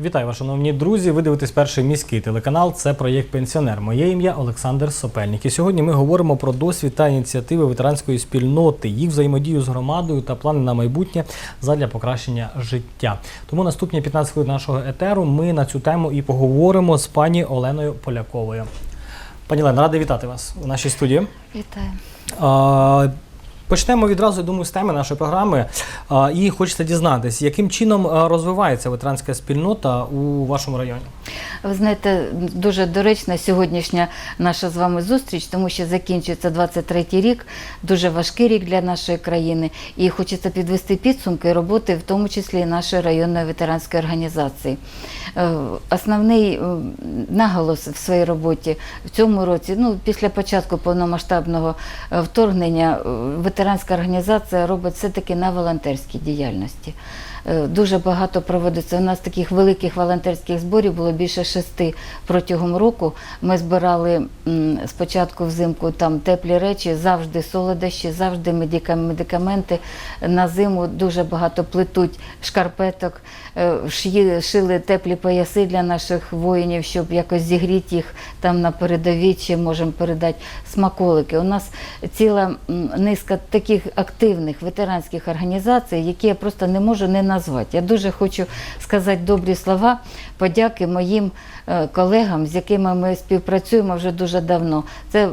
Вітаю вас, шановні друзі. Ви дивитесь перший міський телеканал. Це проєкт Пенсіонер. Моє ім'я Олександр Сопельник. І сьогодні ми говоримо про досвід та ініціативи ветеранської спільноти, їх взаємодію з громадою та плани на майбутнє задля покращення життя. Тому наступні 15 хвилин нашого етеру ми на цю тему і поговоримо з пані Оленою Поляковою. Пані Олена, радий вітати вас у нашій студії. Вітаю. Почнемо відразу, я думаю, з теми нашої програми. І хочеться дізнатися, яким чином розвивається ветеранська спільнота у вашому районі? Ви знаєте, дуже доречна сьогоднішня наша з вами зустріч, тому що закінчується 23-й рік, дуже важкий рік для нашої країни. І хочеться підвести підсумки роботи, в тому числі і нашої районної ветеранської організації. Е, Основний е, наголос в своїй роботі в цьому році, ну після початку повномасштабного е, вторгнення, ветеранська організація робить все-таки на волонтерській діяльності. Е, Дуже багато проводиться. У нас таких великих волонтерських зборів було більше шести протягом року. Ми збирали спочатку взимку там теплі речі, завжди солодощі, завжди медикаменти. На зиму дуже багато плетуть шкарпеток, е, шили теплі пояси для наших воїнів, щоб якось зігріти їх там на передовій, чи можемо передати смаколики. У нас ціла низка таких активних ветеранських організацій, які я просто не можу не назвати. Я дуже хочу сказати добрі слова, подяки моїм е, колегам, з якими ми співпрацюємо вже дуже давно. Це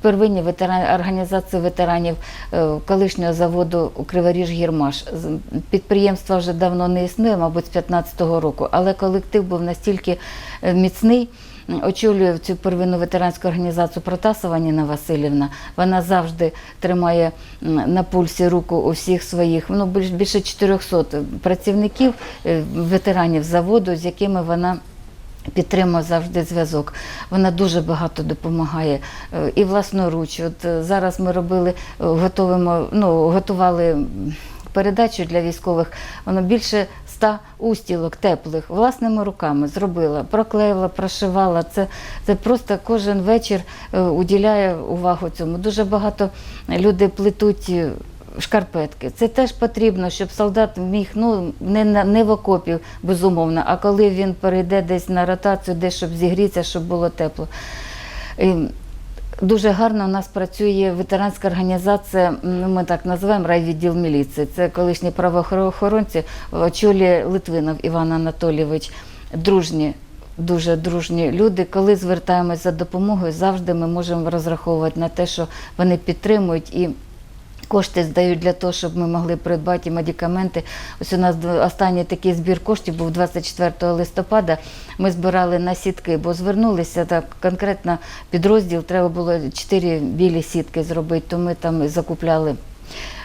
первинні ветеран... організації ветеранів е, колишнього заводу Криворіж Гірмаш. Підприємства вже давно не існує, мабуть, з 2015 року, але колектив був настільки е, міцний. Очолює цю первинну ветеранську організацію Протасова Ніна Васильівна. Вона завжди тримає на пульсі руку усіх своїх, ну більш- більше 400 працівників, е, ветеранів заводу, з якими вона підтримує завжди зв'язок. Вона дуже багато допомагає е, і власноруч. От е, зараз ми робили, готовимо, ну, готували передачу для військових. Воно більше ста устілок теплих власними руками зробила, проклеїла, прошивала. Це, це просто кожен вечір е, уділяє увагу цьому. Дуже багато людей плетуть. е, Шкарпетки. Це теж потрібно, щоб солдат міг ну не не в окопі, безумовно, а коли він перейде десь на ротацію, десь щоб зігрітися, щоб було тепло. Дуже гарно у нас працює ветеранська організація, ну, ми так називаємо райвідділ міліції. Це колишні правоохоронці, очолює Литвинов Іван Анатолійович. Дружні, дуже дружні люди. Коли звертаємось за допомогою, завжди ми можемо розраховувати на те, що вони підтримують і. Кошти здають для того, щоб ми могли придбати медикаменти. Ось у нас останній такий збір коштів був 24 листопада. Ми збирали на сітки, бо звернулися так конкретно підрозділ. Треба було 4 білі сітки зробити, то ми там і закупляли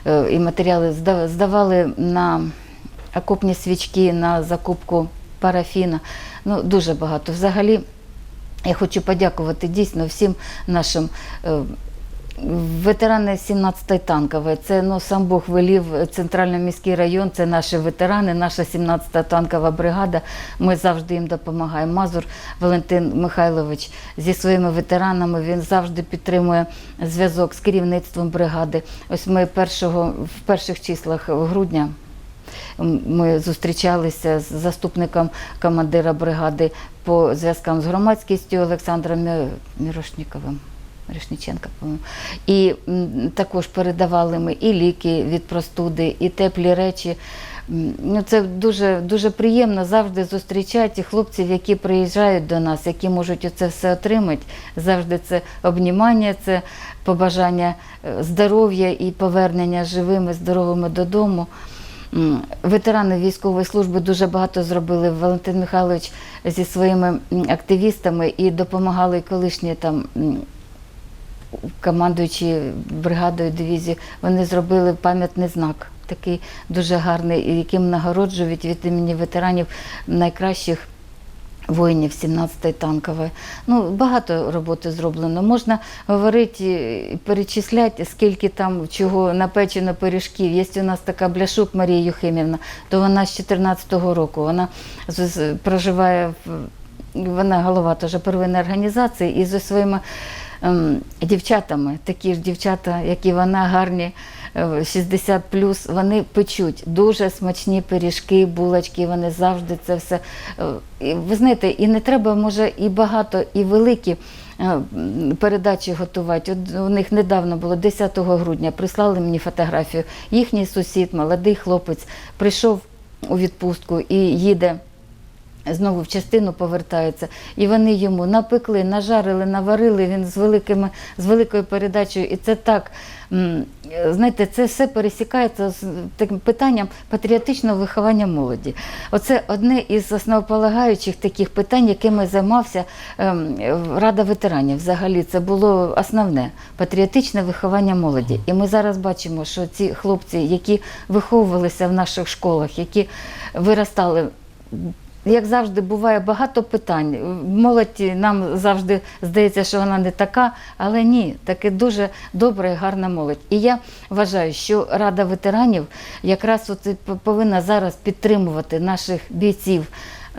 е, і матеріали, здавали на окопні свічки, на закупку парафіна. Ну, дуже багато. Взагалі, я хочу подякувати дійсно всім нашим. Ветерани 17-ї танкової, це ну сам Бог велів центрально-міський район, це наші ветерани, наша 17-та танкова бригада. Ми завжди їм допомагаємо. Мазур Валентин Михайлович зі своїми ветеранами він завжди підтримує зв'язок з керівництвом бригади. Ось ми першого в перших числах грудня. Ми зустрічалися з заступником командира бригади по зв'язкам з громадськістю Олександром Мірошніковим. Мірошніченка, по-моєму. І також передавали ми і ліки від простуди, і теплі речі. Ну, це дуже, дуже приємно завжди зустрічати хлопців, які приїжджають до нас, які можуть оце все отримати. Завжди це обнімання, це побажання е, здоров'я і повернення живими, здоровими додому. Ветерани військової служби дуже багато зробили. Валентин Михайлович зі своїми активістами і допомагали колишні там. Командуючи бригадою дивізії, вони зробили пам'ятний знак, такий дуже гарний, яким нагороджують від імені ветеранів найкращих воїнів 17-ї танкової. Ну, багато роботи зроблено. Можна говорити і перечисляти, скільки там чого напечено пиріжків. Є у нас така бляшук Марія Юхимівна, то вона з 14-го року. Вона проживає вона голова теж первинної організації і зі своїми дівчатами, такі ж дівчата, як і вона, гарні. е, 60 плюс, вони печуть дуже смачні пиріжки, булочки, вони завжди це все. е, Ви знаєте, і не треба, може, і багато, і великі е, передачі готувати. От у них недавно було 10 грудня, прислали мені фотографію. Їхній сусід, молодий хлопець, прийшов у відпустку і їде. Знову в частину повертається, і вони йому напекли, нажарили, наварили. Він з великими з великою передачею, і це так. Знаєте, це все пересікається з таким питанням патріотичного виховання молоді. Оце одне із основополагаючих таких питань, якими займався ем, Рада ветеранів. Взагалі, це було основне патріотичне виховання молоді. І ми зараз бачимо, що ці хлопці, які виховувалися в наших школах, які виростали як завжди, буває багато питань. Молодь нам завжди здається, що вона не така, але ні, таки дуже добра і гарна молодь. І я вважаю, що Рада ветеранів якраз от повинна зараз підтримувати наших бійців.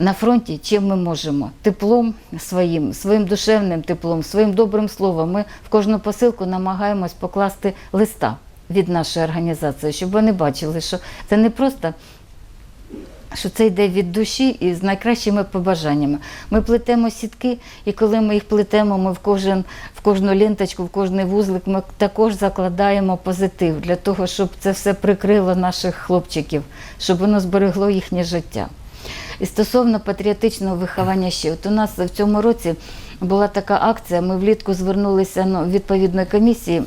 На фронті чим ми можемо теплом своїм, своїм душевним теплом, своїм добрим словом. Ми в кожну посилку намагаємось покласти листа від нашої організації, щоб вони бачили, що це не просто що це йде від душі і з найкращими побажаннями. Ми плетемо сітки, і коли ми їх плетемо, ми в кожен в кожну ленточку, в кожний вузлик ми також закладаємо позитив для того, щоб це все прикрило наших хлопчиків, щоб воно зберегло їхнє життя. І стосовно патріотичного виховання ще, от у нас в цьому році була така акція. Ми влітку звернулися ну, відповідної комісії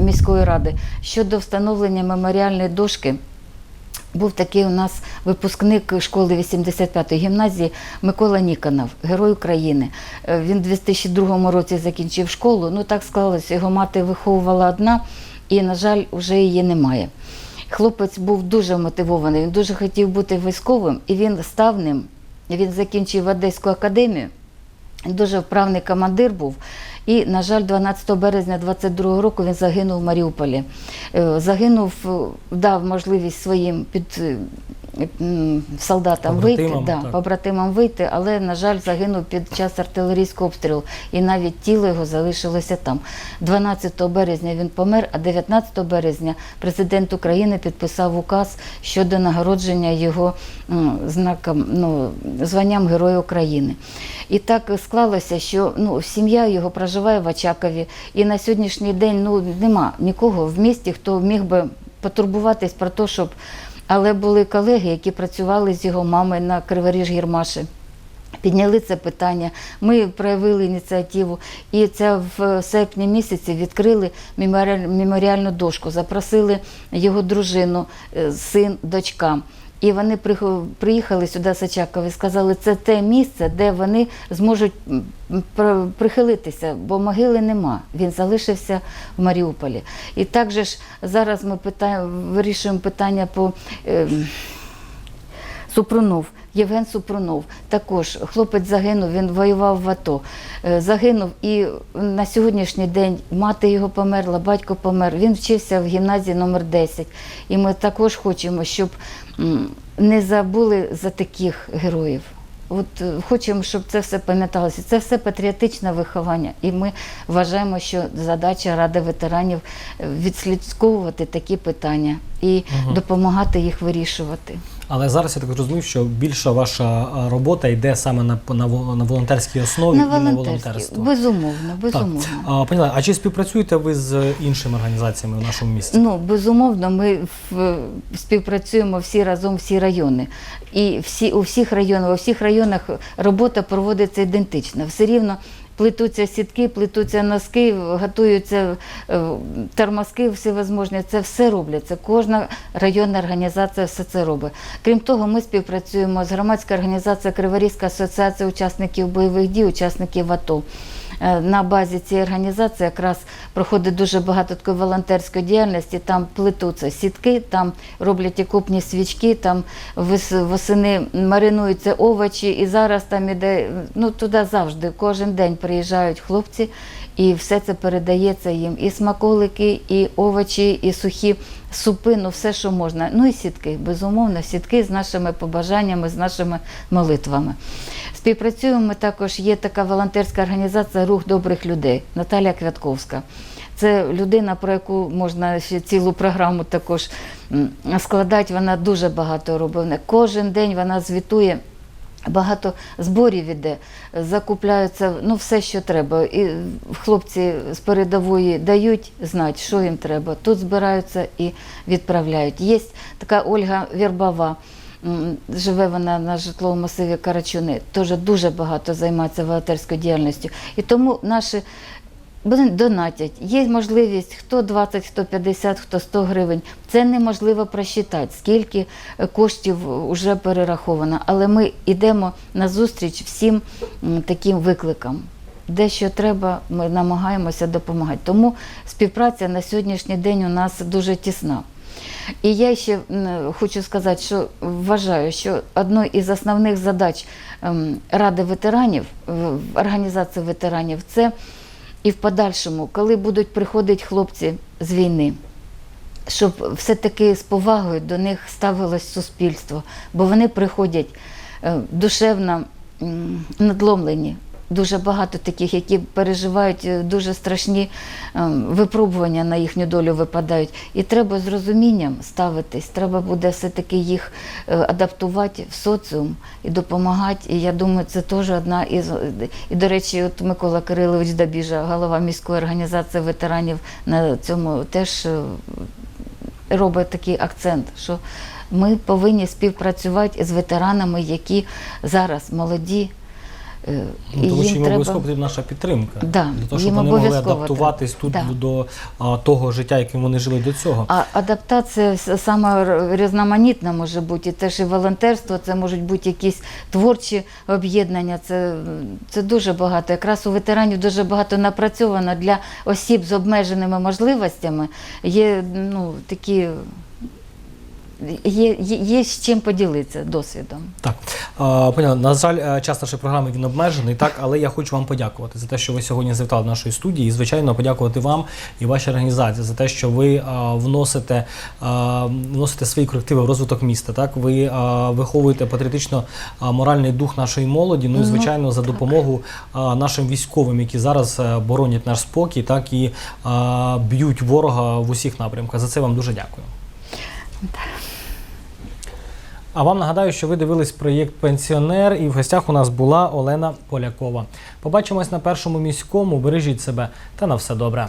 міської ради щодо встановлення меморіальної дошки. Був такий у нас випускник школи 85-ї гімназії Микола Ніконов, герой України. Е, Він у 2002 році закінчив школу. Ну так склалося, його мати виховувала одна, і, на жаль, вже її немає. Хлопець був дуже мотивований, він дуже хотів бути військовим, і він став ним. Він закінчив Одеську академію. Дуже вправний командир був. І, на жаль, 12 березня 22 року він загинув в Маріуполі. Е, Загинув, е, дав можливість своїм під солдатам вийти, да, побратимам вийти, але, на жаль, загинув під час артилерійського обстрілу. І навіть тіло його залишилося там. 12 березня він помер, а 19 березня президент України підписав указ щодо нагородження його знаком, ну, званням Героя України. І так склалося, що ну, сім'я його проживає в Очакові, і на сьогоднішній день ну, нема нікого в місті, хто міг би потурбуватись про те, щоб. Але були колеги, які працювали з його мамою на Криворіж Гірмаші. Підняли це питання, ми проявили ініціативу, і це в серпні місяці відкрили меморіаль- меморіальну дошку, запросили його дружину, е, син, дочка. І вони приїхали сюди з Очакова і сказали, це те місце, де вони зможуть прихилитися, бо могили нема. Він залишився в Маріуполі. І також зараз ми питаємо, вирішуємо питання по. Супрунов, Євген Супрунов, також хлопець загинув, він воював в АТО. Е, Загинув і на сьогоднішній день мати його померла, батько помер. Він вчився в гімназії номер 10. І ми також хочемо, щоб не забули за таких героїв. От е, хочемо, щоб це все пам'яталося. Це все патріотичне виховання. І ми вважаємо, що задача Ради ветеранів е, відслідковувати такі питання і допомагати їх вирішувати. Але зараз я так розумію, що більша ваша робота йде саме на, на, на волонтерській основі На і на волонтерство. безумовно, Так. безумовно. А, поняла. А чи співпрацюєте ви з іншими організаціями в нашому місті? Ну, безумовно, ми в, співпрацюємо всі разом, всі райони. І всі, у всіх районах, у всіх районах робота проводиться ідентично. Все рівно плетуться сітки, плетуться носки, готуються е, тормозки всевозможні. Це все робляться. Кожна районна організація все це робить. Крім того, ми співпрацюємо з громадською організацією Криворізька асоціація учасників бойових дій, учасників АТО. Е, На базі цієї організації якраз проходить дуже багато такої волонтерської діяльності. Там плетуться сітки, там роблять окопні свічки, там восени маринуються овочі, і зараз там іде ну туди завжди, кожен день приїжджають хлопці, і все це передається їм. І смаколики, і овочі, і сухі супи, ну все, що можна. Ну і сітки, безумовно, сітки з нашими побажаннями, з нашими молитвами. Співпрацюємо також. Є така волонтерська організація Рух добрих людей Наталія Квятковська. Це людина, про яку можна ще цілу програму також складати. Вона дуже багато робить. Кожен день вона звітує. Багато зборів іде, закупляються ну, все, що треба. І хлопці з передової дають знати, що їм треба. Тут збираються і відправляють. Є така Ольга Вірбова. Живе вона на житловому масиві Карачуни, теж дуже багато займається волонтерською діяльністю. І тому наші донатять. Є можливість хто 20, хто 50, хто 100 гривень. Це неможливо просчитати, скільки е, коштів вже перераховано. Але ми йдемо на зустріч всім таким викликам. Де що треба, ми намагаємося допомагати. Тому співпраця на сьогоднішній день у нас дуже тісна. І я ще хочу сказати, що вважаю, що одною із основних задач ем, Ради ветеранів, організації ветеранів, це і в подальшому, коли будуть приходити хлопці з війни, щоб все-таки з повагою до них ставилось суспільство, бо вони приходять е, душевно надломлені. Дуже багато таких, які переживають е, дуже страшні е, випробування на їхню долю випадають. І треба з розумінням ставитись, треба буде все-таки їх е, адаптувати в соціум і допомагати. І я думаю, це теж одна із. І, до речі, от Микола Кирилович Дабіжа, голова міської організації ветеранів, на цьому теж е, робить такий акцент, що ми повинні співпрацювати з ветеранами, які зараз молоді. Е, Ну, тому що їм обов'язково потрібна наша підтримка. Да, для того, щоб вони могли адаптуватись тут. Да. до а, того життя, яким вони жили до цього. А адаптація с- сама р- різноманітна може бути. І теж і волонтерство, це можуть бути якісь творчі об'єднання. Це, це дуже багато. Якраз у ветеранів дуже багато напрацьовано для осіб з обмеженими можливостями. Є ну, такі. Є, є, є з чим поділитися досвідом. Так, а, понятно. На жаль, е, час нашої програми він обмежений, так, але я хочу вам подякувати за те, що ви сьогодні завітали до нашої студії. І, звичайно, подякувати вам і вашій організації за те, що ви вносите, вносите свої корективи в розвиток міста. Так, ви виховуєте патріотично моральний дух нашої молоді. Ну і звичайно, за допомогу нашим військовим, які зараз е, боронять наш спокій, так і б'ють ворога в усіх напрямках. За це вам дуже дякую. А вам нагадаю, що ви дивились проєкт Пенсіонер, і в гостях у нас була Олена Полякова. Побачимось на першому міському. Бережіть себе та на все добре.